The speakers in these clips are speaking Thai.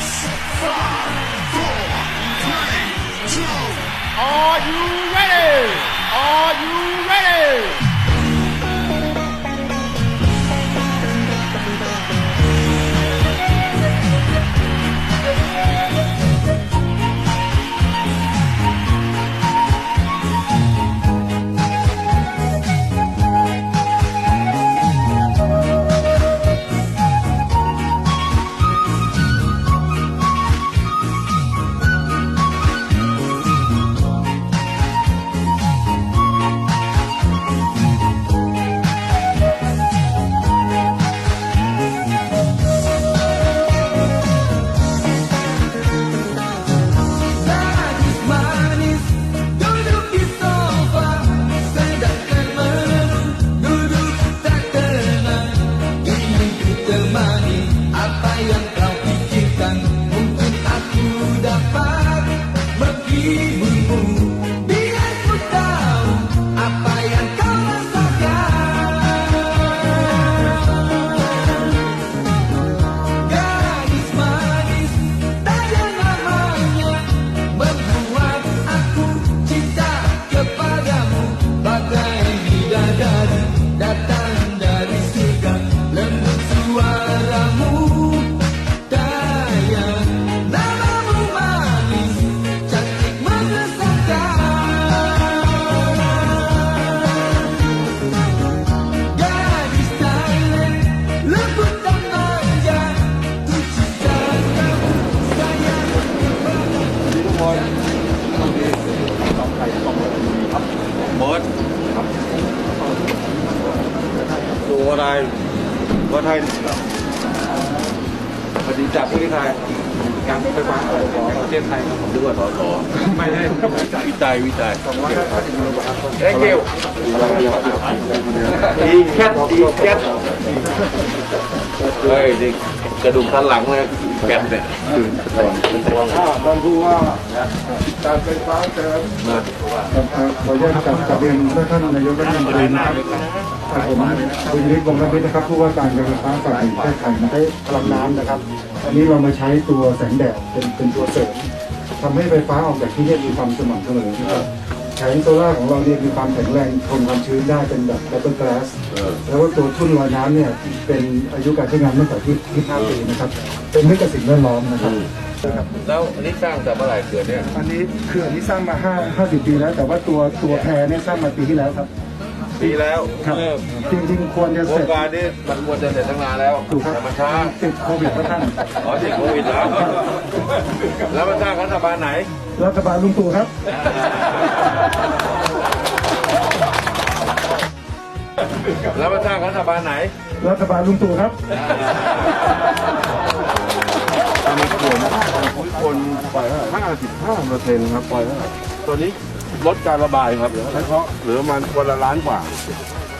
six, five, four, three, two. Are you ready? Are you ready? ไทยปฏิจับที่ไทยการไฟฟ้าของประเทศไทยครับผมดูว่าสอสอไม่ใช่วิจัยวิจัยเอ้ยเกลดีแคทดีแคทเฮ้ยนี่กระดูกสันหลังเลยแกนเนี่ยท่านผู้ว่าการไฟฟ้าเสริมมาขออนุญาตกลับกลับเรียนท่านนายกรัฐมนตรีนะครับ ผมคุณฤทธิ์วงศ์ระพิษนะครับผู้ว่าการการไฟฟ้าฝ่ายแก้ไขปัญหาพลังน้ำนะครับอันนี้เรามาใช้ตัวแสงแดดเป็นเป็นตัวเสริมทำให้ไฟฟ้าออกจากที่นี่มีความสม่ำเสมอนะครับแผงโซล่าร์ของเราเนี่ยมีความแข็งแรงทนความชื้นได้เป็นแบบดับเบิลกลาสแล้วก็ตัวทุ่นลอยน้ำเนี่ยเป็นอายุการใช้งานไม่ต่ำที่25ปีนะครับเป็นมิตรกับสิ่งแวดล้อมนะครับแล้วอันนี้สร้างแต่เมื่อไหร่เกิดเนี่ย อันนี้เขื่อนนี้สร้างมา 5 50 ปีแล้ว แต่ว่าตัวตัวแพรเนี่ยสร้างมาปีที่แล้วครับ ปีแล้วครับเออจริงๆ ควรจะโครเสร็งจการนี้มันควรจะเสร็จตั้งนานแล้วถูกครับ แต่มันช้าติดโควิดก็ท่าน อ๋อติดโควิดแล้ว แล้วมันสร้างรัฐบาลไหน รัฐบาลลุงตู่ครับ แล้วมันสร้างรัฐบาลไหน รัฐบาลลุงตู่ครับมีเขื่อนทุกคนปล่อยห้าสิบห้าเปอร์เซ็นต์ครับปล่อยตัวนี้ ลดการระบายครับเฉพาะเหลือประมาณวันละล้านกว่า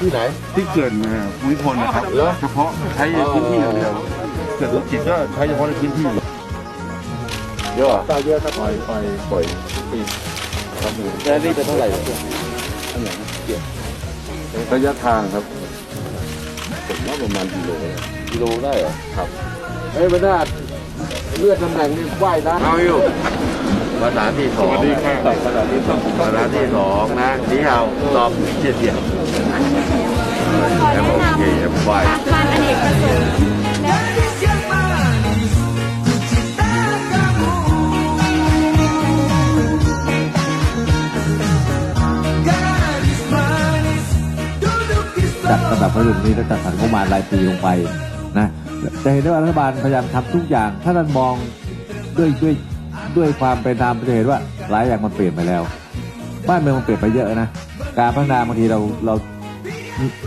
ที่ไหน ที่เขื่อนนะภูมิพลนะครับเหรอ เฉพาะใช้ในพื้นที่อย่างเดียวเขื่อนลูกจิตก็ใช้เฉพาะในพื้นที่เยอะตาเยอะครับปล่อยปล่อยปล่อยแล้วนี่เป็นเท่าไหร่ระยะทางครับผมว่าประมาณกิโลกิโลได้เหรอครับเฮ้ยมันน่าเลือดตำแหน่งนี่ไหวนะเอาอยู่ ภาษาที่สองสวัสดีครับภาษาที่สองภาษาที่สองนะนี่เอาตอบเจียดเจียดแอมโอเคไหวอาคารอเนกประสงค์จัดสำหรับพระรุ่นนี้แล้วจัดสรรงบประมาณรายปีลงไปนะจะเห็นได้ว่ารัฐบาลพยายามทำทุกอย่าง ถ้าท่านมองด้วยด้วย ด้วยความเป็นธรรมจะเห็นว่าหลายอย่างมันเปลี่ยนไปแล้ว บ้านเมืองมันเปลี่ยนไปเยอะนะการพัฒนาบางทีเราเรา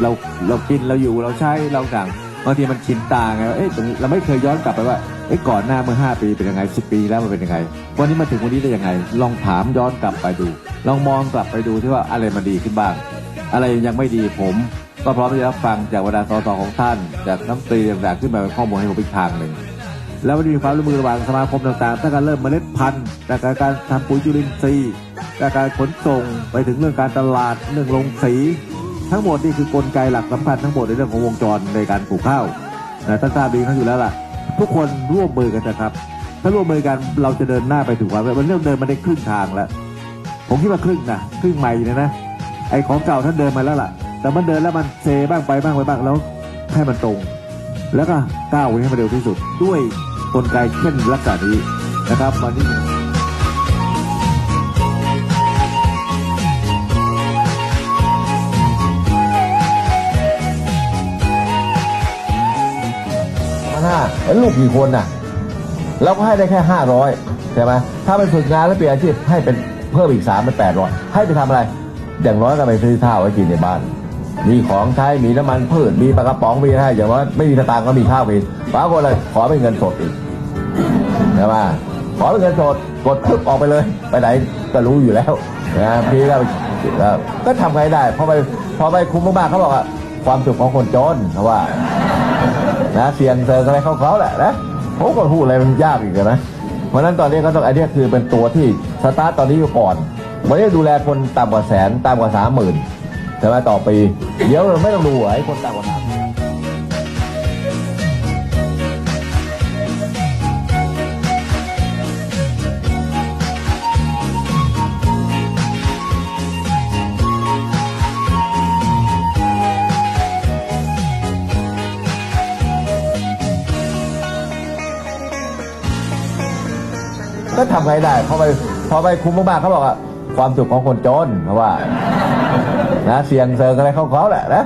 เราเรากินเราอยู่เราใช้เราต่างบางทีมันชินตาไงเอ๊ะตรงนี้เราไม่เคยย้อนกลับไปว่าเอ๊ะก่อนหน้าเมื่อห้าปีเป็นยังไงสิบปีแล้วมันเป็นยังไง วันนี้มาถึงวันนี้ได้ยังไง ลองถามย้อนกลับไปดู ลองมองกลับไปดูที่ว่าอะไรมันดีขึ้นบ้าง อะไรยังไม่ดีผม ก็พร้อมที่จะรับฟังจากบรรดาสสของท่าน จากน้ำตรีต่างๆขึ้นมาเป็นข้อมูลให้ผมอีกทางหนึ่ง แล้วมันมีความร่วมมือระหว่างสมาคมต่างๆตั้งแต่เริ่มเมล็ดพันธุ์จากการทำปุ๋ยจุลินทรีย์จากการขนส่งไปถึงเรื่องการตลาดเรื่องลงสี ทั้งหมดนี่คือกลไกหลักสำคัญทั้งหมดในเรื่องของวงจรในการปลูกข้าวนะท่านทราบดีทั้งอยู่แล้วล่ะ ทุกคนร่วมมือกันนะครับ ถ้าร่วมมือกันเราจะเดินหน้าไปถึงความมันเริ่มเดินมาได้ครึ่งทางแล้ว ผมคิดว่าครึ่งนะครึ่งใหม่เนี่ยนะไอ้ของเก่าท่านเดินมาแล้วล่ะ แต่มันเดินแล้วมันเซบ้างไปบ้างไปบ้างแล้วให้มันตรง แล้วก็ก้าวไปให้มันเร็วที่สุดด้วย กลไกเช่นลักษณะนี้นะครับวันนี้พันห้าแล้วลูกกี่คนน่ะ เราก็ให้ได้แค่ห้าร้อยใช่ไหมถ้าไปฝึกงานแล้วเปลี่ยนอาชีพให้เป็นเพิ่มอีกสามเป็นแปดร้อยให้ไปทำอะไร อย่างน้อยก็ไปซื้อข้าวไว้กินในบ้าน มีของใช้มีน้ำมันพืชมีปลากระป๋องมีอะไรอย่างน้อยไม่มีสตางค์ก็มีข้าวกินบาคนเลยขอเป็นเงินสดอีกใช่ไหมขอเป็นเงินสดกดปึ๊บออกไปเลย ไปไหนก็รู้อยู่แล้วนะพี่ก็ก็ทำไงได้พอไปพอไปคุมมากๆเขาบอกว่าความสุขของคนจนเขาว่า นะเสียงเซิงอะไรเขาเขาแหละนะผมก็พูดอะไรมันยากอีกนะเพราะนั้นตอนนี้ก็ต้องไอเนี้ยคือเป็นตัวที่สตาร์ทตอนนี้อยู่ก่อนวันนี้ดูแลคนต่ำกว่าแสนต่ำกว่าสามหมื่น ใช่ไหมต่อปี เดี๋ยวเราไม่ต้องดูไอ้คนต่าสามหมื่นก็ทำไงได้พอไปพอไปคุมมากๆเขาบอกว่าความสุขของคนจนเพราะว่า นะเสียงเซิงอะไรเขาเขาแหละนะ